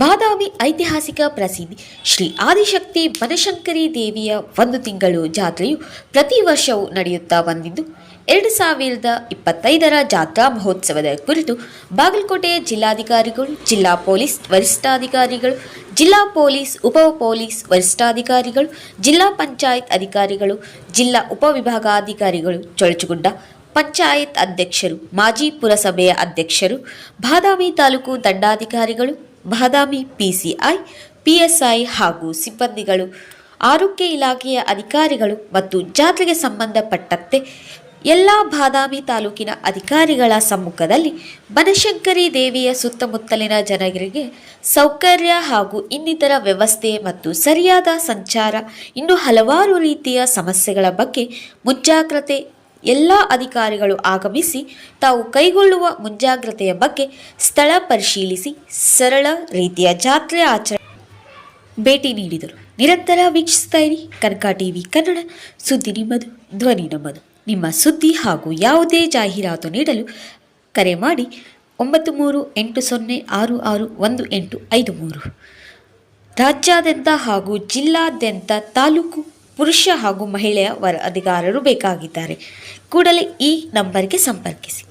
ಬಾದಾಮಿ ಐತಿಹಾಸಿಕ ಪ್ರಸಿದ್ಧಿ ಶ್ರೀ ಆದಿಶಕ್ತಿ ಬನಶಂಕರಿ ದೇವಿಯ ಒಂದು ತಿಂಗಳು ಜಾತ್ರೆಯು ಪ್ರತಿ ವರ್ಷವೂ ನಡೆಯುತ್ತಾ ಬಂದಿದ್ದು, ಎರಡು ಸಾವಿರದ ಇಪ್ಪತ್ತೈದರ ಜಾತ್ರಾ ಮಹೋತ್ಸವದ ಕುರಿತು ಬಾಗಲಕೋಟೆ ಜಿಲ್ಲಾಧಿಕಾರಿಗಳು, ಜಿಲ್ಲಾ ಪೊಲೀಸ್ ವರಿಷ್ಠಾಧಿಕಾರಿಗಳು, ಜಿಲ್ಲಾ ಪೊಲೀಸ್, ಉಪ ಪೊಲೀಸ್ ವರಿಷ್ಠಾಧಿಕಾರಿಗಳು, ಜಿಲ್ಲಾ ಪಂಚಾಯತ್ ಅಧಿಕಾರಿಗಳು, ಜಿಲ್ಲಾ ಉಪವಿಭಾಗಾಧಿಕಾರಿಗಳು ಚೊಳಚುಗುಡ್ಡ ಪಂಚಾಯತ್ ಅಧ್ಯಕ್ಷರು, ಮಾಜಿ ಪುರಸಭೆಯ ಅಧ್ಯಕ್ಷರು, ಬಾದಾಮಿ ತಾಲೂಕು ದಂಡಾಧಿಕಾರಿಗಳು ಬಾದಾಮಿ ಪಿಸಿಐ, ಪಿಎಸ್ಐ ಹಾಗೂ ಸಿಬ್ಬಂದಿಗಳು, ಆರೋಗ್ಯ ಇಲಾಖೆಯ ಅಧಿಕಾರಿಗಳು ಮತ್ತು ಜಾತ್ರೆಗೆ ಸಂಬಂಧಪಟ್ಟಂತೆ ಎಲ್ಲ ಬಾದಾಮಿ ತಾಲೂಕಿನ ಅಧಿಕಾರಿಗಳ ಸಮ್ಮುಖದಲ್ಲಿ ಬನಶಂಕರಿ ದೇವಿಯ ಸುತ್ತಮುತ್ತಲಿನ ಜನರಿಗೆ ಸೌಕರ್ಯ ಹಾಗೂ ಇನ್ನಿತರ ವ್ಯವಸ್ಥೆ ಮತ್ತು ಸರಿಯಾದ ಸಂಚಾರ, ಇನ್ನು ಹಲವಾರು ರೀತಿಯ ಸಮಸ್ಯೆಗಳ ಬಗ್ಗೆ ಮುಂಜಾಗ್ರತೆ ಎಲ್ಲ ಅಧಿಕಾರಿಗಳು ಆಗಮಿಸಿ ತಾವು ಕೈಗೊಳ್ಳುವ ಮುಂಜಾಗ್ರತೆಯ ಬಗ್ಗೆ ಸ್ಥಳ ಪರಿಶೀಲಿಸಿ ಸರಳ ರೀತಿಯ ಜಾತ್ರೆ ಆಚರಣೆ ಭೇಟಿ ನೀಡಿದರು. ನಿರಂತರ ವೀಕ್ಷಿಸ್ತಾ ಇರಿ. ಕನಕ ಟಿವಿ ಕನ್ನಡ. ಸುದ್ದಿ ನಿಮ್ಮದು, ಧ್ವನಿ ನಮ್ಮದು. ನಿಮ್ಮ ಸುದ್ದಿ ಹಾಗೂ ಯಾವುದೇ ಜಾಹೀರಾತು ನೀಡಲು ಕರೆ ಮಾಡಿ ಒಂಬತ್ತು ಮೂರು ಎಂಟು ಸೊನ್ನೆ ಆರು ಆರು ಒಂದು ಎಂಟು ಐದು ಮೂರು. ರಾಜ್ಯಾದ್ಯಂತ ಹಾಗೂ ಜಿಲ್ಲಾದ್ಯಂತ ತಾಲೂಕು ಪುರುಷ ಹಾಗೂ ಮಹಿಳೆಯ ವರ ಅಧಿಕಾರರು ಬೇಕಾಗಿದ್ದಾರೆ. ಕೂಡಲೇ ಈ ನಂಬರ್ಗೆ ಸಂಪರ್ಕಿಸಿ.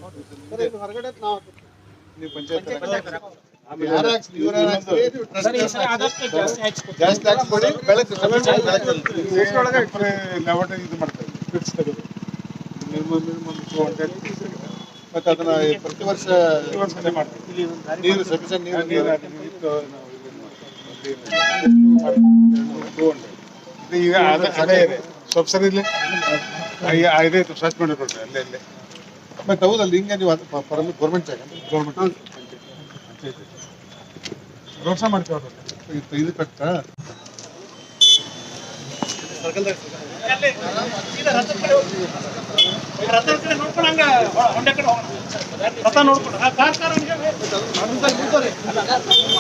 ಮತ್ತೆ ಅದನ್ನ ಪ್ರತಿ ವರ್ಷ ನೀರು ಸಫಿಷಿಯಂಟ್ ನೀರು ನೀರು ಈಗ ಅದೇ ಅದೇ ಇದೆ. ಸ್ವಲ್ಪ ಸರಿ ಇಲ್ಲಿ ಇದೇ ಸರ್ಚ್ ಮಾಡಿ ಕೊಡ್ರಿ ಅಲ್ಲೇ ಅಲ್ಲೇ. ಮತ್ತೆ ಹೌದಲ್ಲ ಹಿಂಗೆ ನೀವು ಗೌರ್ಮೆಂಟ್ ಜಾಗ ಗೌರ್ಮೆಂಟ್ ರೋಡ್ಸ ಮಾಡ್ತೀವಿ ಇದು ಕಟ್ಟ.